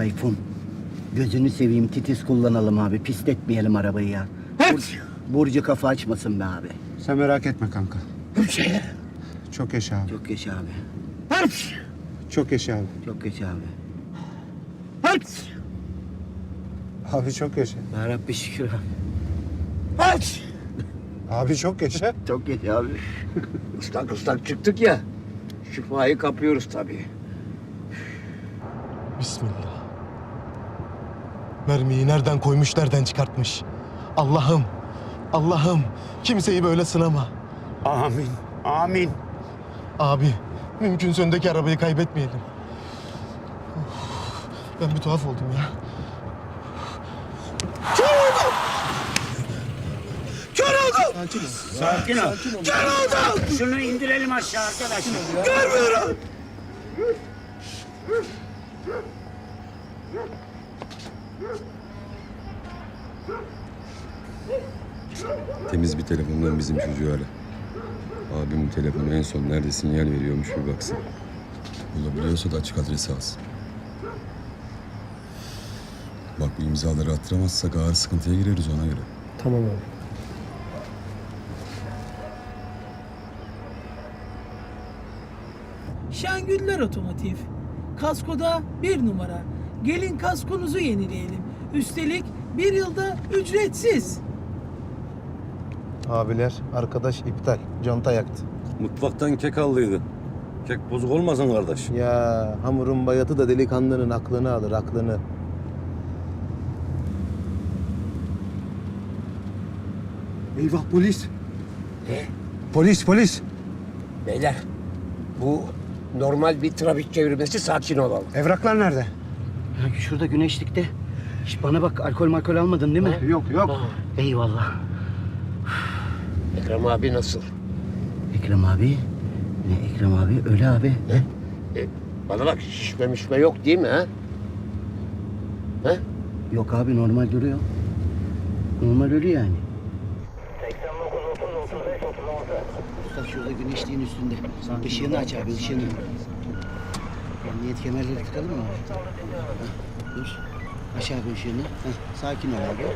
Tayfun. Gözünü seveyim titiz kullanalım abi. Pisletmeyelim arabayı ya. Bur- Burcu kafa açmasın be abi. Sen merak etme kanka. Çok yaşa abi. Çok geç abi. Çok yaşa abi. Çok geç abi. Abi çok yaşa. Ya Rabbi şükür abi. Abi çok yaşa. Çok geç abi. Islak ıslak çıktık ya. Şifayı kapıyoruz tabii. Bismillah. Mermiyi nereden koymuş, nereden çıkartmış? Allah'ım, Allah'ım kimseyi böyle sınama. Amin. Amin. Abi, mümkünse öndeki arabayı kaybetmeyelim. Of, Ben bir tuhaf oldum ya. Sakin ol. Şunu indirelim aşağı arkadaşlar. Temiz bir telefondan bizim çocuğu ara. Abim telefonu en son nerede sinyal veriyormuş bir baksın. Bulabiliyorsa da açık adresi alsın. Bak bu imzaları attıramazsak ağır sıkıntıya gireriz ona göre. Tamam abi. Şengüller Otomotiv. Kaskoda bir numara. Gelin kaskonuzu yenileyelim. Üstelik bir yılda ücretsiz. Abiler, arkadaş iptal. Conta yaktı. Mutfaktan kek aldıydı. Kek bozuk olmasın kardeş. Ya hamurun bayatı da delikanlının aklını alır, aklını. Eyvah polis. Ne? Polis polis. Beyler bu normal bir trafik çevirmesi sakin olalım. Evraklar nerede? Şurada güneşlikte. Şş, bana bak alkol malkol almadın değil mi? Yok yok. Eyvallah. Ekrem abi nasıl? Ekrem abi. Ne Ekrem abi? Öyle abi. E, bana bak şişme mişme yok değil mi ha? Ha? Yok abi normal duruyor. Normal ölü yani. Usta şurada güneşliğin üstünde. Işığını aç abi ışığını. Emniyet kemerleri tıkalım mı abi? Heh, dur. Aç abi ışığını. Heh, sakin ol abi.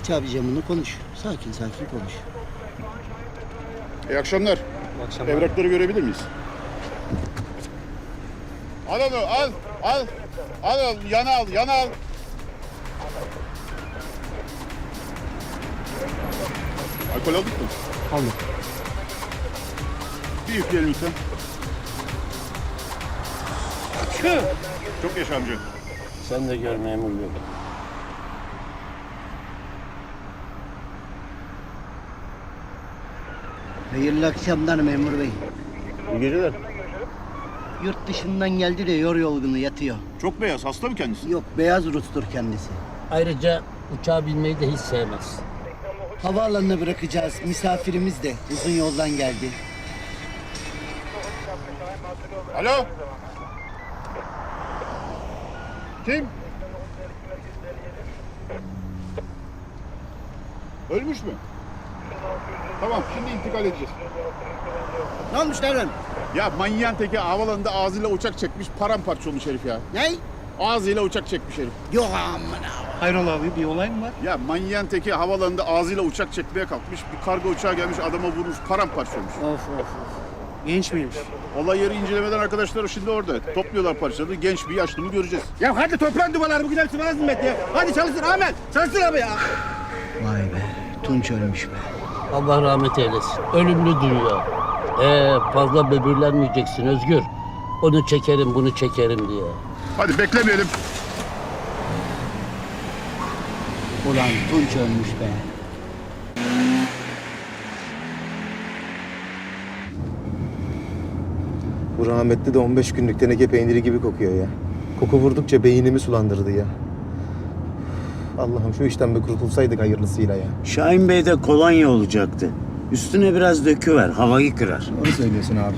Aç abi camını konuş. Sakin sakin konuş. İyi akşamlar. Evrakları görebilir miyiz? Al onu al al. Al al yana al yana al. Alkol aldık mı? Aldık. Bir üfleyelim lütfen. Çok yaşa amca. Sen de gör memur bey. Hayırlı akşamlar memur bey. Giriyor. Yurt dışından geldi de yor yorgunu yatıyor. Çok beyaz hasta mı kendisi? Yok beyaz Rus'tur kendisi. Ayrıca uçağa binmeyi de hiç sevmez. Havaalanına bırakacağız. Misafirimiz de uzun yoldan geldi. Alo. Kim? Ölmüş mü? Tamam şimdi intikal edeceğiz. Ne olmuş lan? Ya manyağın teki havalanında ağzıyla uçak çekmiş paramparça olmuş herif ya. Ne? Ağzıyla uçak çekmiş herif. Yok amına. Hayrola abi bir olay mı var? Ya manyağın teki havalanında ağzıyla uçak çekmeye kalkmış. Bir kargo uçağı gelmiş adama vurmuş paramparça olmuş. Of of. Genç miymiş? Olay yeri incelemeden arkadaşlar şimdi orada. Topluyorlar parçaları. Genç bir yaşlı mı göreceğiz. Ya hadi toplan duvarları bugün hepsi bana zimmet ya. Hadi çalışsın Ahmet. Çalışsın abi ya. Vay be. Tunç ölmüş be. Allah rahmet eylesin. Ölümlü dünya. Ee, fazla böbürlenmeyeceksin Özgür. Onu çekerim bunu çekerim diye. Hadi beklemeyelim. Ulan Tunç ölmüş be. Bu rahmetli de 15 günlük teneke peyniri gibi kokuyor ya. Koku vurdukça beynimi sulandırdı ya. Allah'ım şu işten bir kurtulsaydık hayırlısıyla ya. Şahin Bey'de kolonya olacaktı. Üstüne biraz döküver, havayı kırar. Doğru söylüyorsun abi.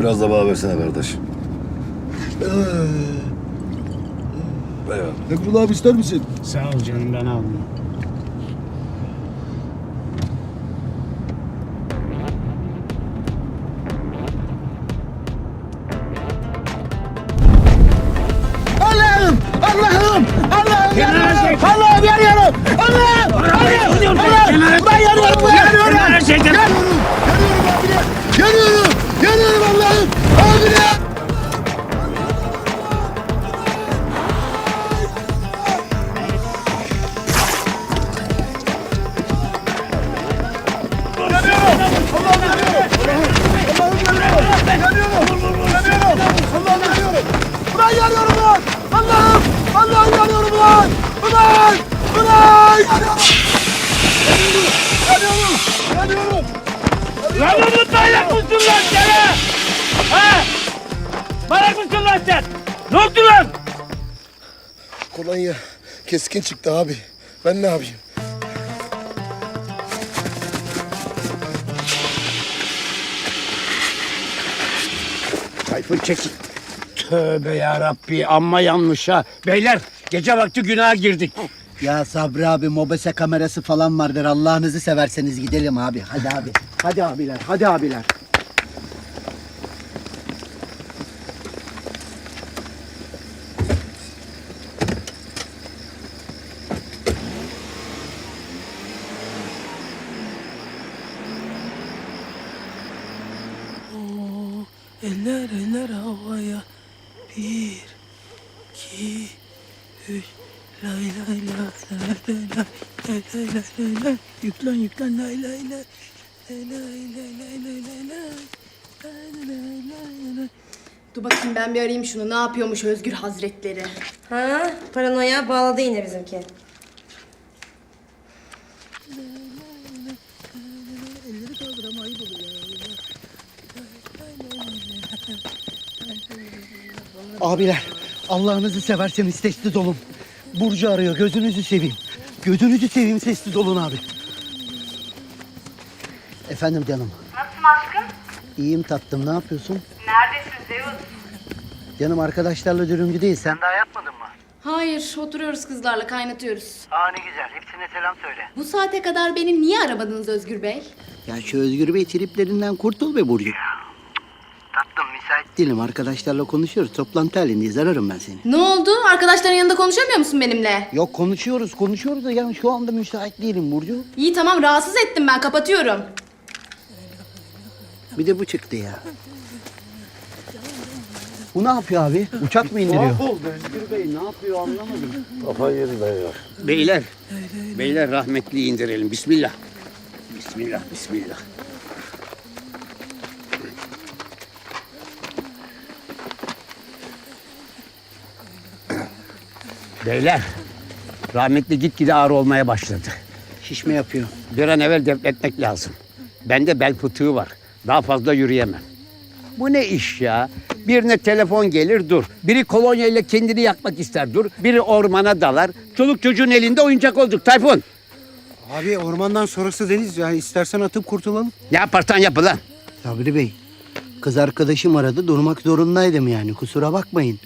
Biraz da bana versene kardeş. Ya. Emrullah abi ister misin? Sağ ol canım ben almıyorum. Ulan! Yanıyorum! Yanıyorum! Yanıyorum! Lan Umut manyak mısın lan sen ha? Ha? Manyak mısın lan sen? Ne oldu lan? Kolonya keskin çıktı abi. Ben ne yapayım? Tayfun çekil. Tövbe ya Rabbi amma yanlış ha. Beyler gece vakti günaha girdik. Ya Sabri abi mobese kamerası falan vardır. Allah'ınızı severseniz gidelim abi. Hadi abi. Hadi abiler. Hadi abiler. Eller eller havaya. Bir, iki, üç. Lay lay lay lay lay lay lay lay lay lay lay. Yüklen yüklen lay lay lay. Lay lay lay lay lay lay lay. Lay lay lay lay. Dur bakayım ben bir arayayım şunu. Ne yapıyormuş Özgür Hazretleri? Ha, paranoya bağladı yine bizimki. Elleri kaldır ama ayıp oluyor. Abiler Allah'ınızı severseniz sessiz olun. Burcu arıyor. Gözünüzü seveyim. Gözünüzü seveyim sessiz olun abi. Efendim canım. Nasılsın aşkım? İyiyim tatlım. Ne yapıyorsun? Neredesin Zeus? Canım arkadaşlarla dürümcü değil. Sen daha yatmadın mı? Hayır, oturuyoruz kızlarla kaynatıyoruz. Aa ne güzel. Hepsine selam söyle. Bu saate kadar beni niye aramadınız Özgür Bey? Ya şu Özgür Bey triplerinden kurtul be Burcu. Tatlım müsait değilim. Arkadaşlarla konuşuyoruz. Toplantı halindeyiz. Ararım ben seni. Ne oldu? Arkadaşların yanında konuşamıyor musun benimle? Yok konuşuyoruz. Konuşuyoruz da yani şu anda müsait değilim Burcu. İyi tamam rahatsız ettim ben kapatıyorum. Bir de bu çıktı ya. Bu ne yapıyor abi? Uçak mı indiriyor? oldu Özgür Bey. Ne yapıyor anlamadım. Kafayı yedi be ya. Beyler, beyler rahmetli indirelim. Bismillah. Bismillah, bismillah. Beyler, rahmetli gitgide ağır olmaya başladı. Şişme yapıyor. Bir an evvel defnetmek lazım. Bende bel fıtığı var. Daha fazla yürüyemem. Bu ne iş ya? Birine telefon gelir dur. Biri kolonya ile kendini yakmak ister dur. Biri ormana dalar. Çoluk çocuğun elinde oyuncak olduk Tayfun. Abi ormandan sonrası deniz yani istersen atıp kurtulalım. Ne yaparsan yap lan. Sabri Bey, kız arkadaşım aradı. Durmak zorundaydım yani. Kusura bakmayın.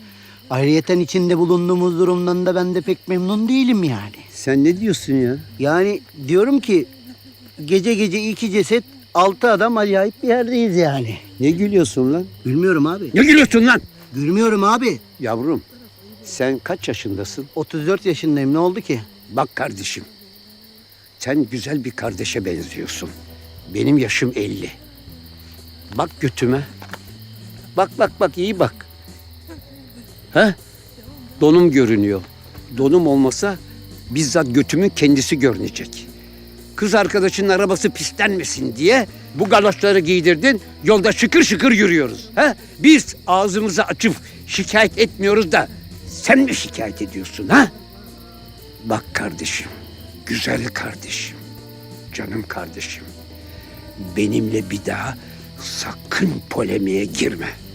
Ayrıyeten içinde bulunduğumuz durumdan da ben de pek memnun değilim yani. Sen ne diyorsun ya? Yani diyorum ki gece gece iki ceset altı adam acayip bir yerdeyiz yani. Ne gülüyorsun lan? Gülmüyorum abi. Ne gülüyorsun lan? Gülmüyorum abi. Yavrum sen kaç yaşındasın? 34 yaşındayım ne oldu ki? Bak kardeşim. Sen güzel bir kardeşe benziyorsun. Benim yaşım 50. Bak götüme. Bak bak bak iyi bak. Ha? Donum görünüyor. Donum olmasa bizzat götümün kendisi görünecek. Kız arkadaşının arabası pislenmesin diye bu galoşları giydirdin. Yolda şıkır şıkır yürüyoruz. Ha? Biz ağzımızı açıp şikayet etmiyoruz da sen mi şikayet ediyorsun ha? Bak kardeşim, güzel kardeşim, canım kardeşim. Benimle bir daha sakın polemiğe girme.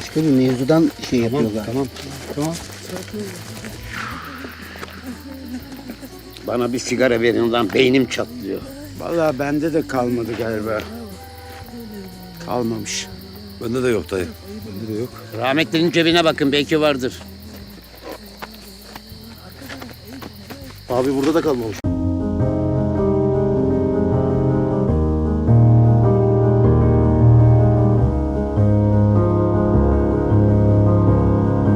Başka bir mevzudan şey tamam, yapıyorlar. Tamam. Tamam. Bana bir sigara verin lan beynim çatlıyor. Vallahi bende de kalmadı galiba. Kalmamış. Bende de yok dayı. Bende de yok. Rahmetlinin cebine bakın belki vardır. Abi burada da kalmamış.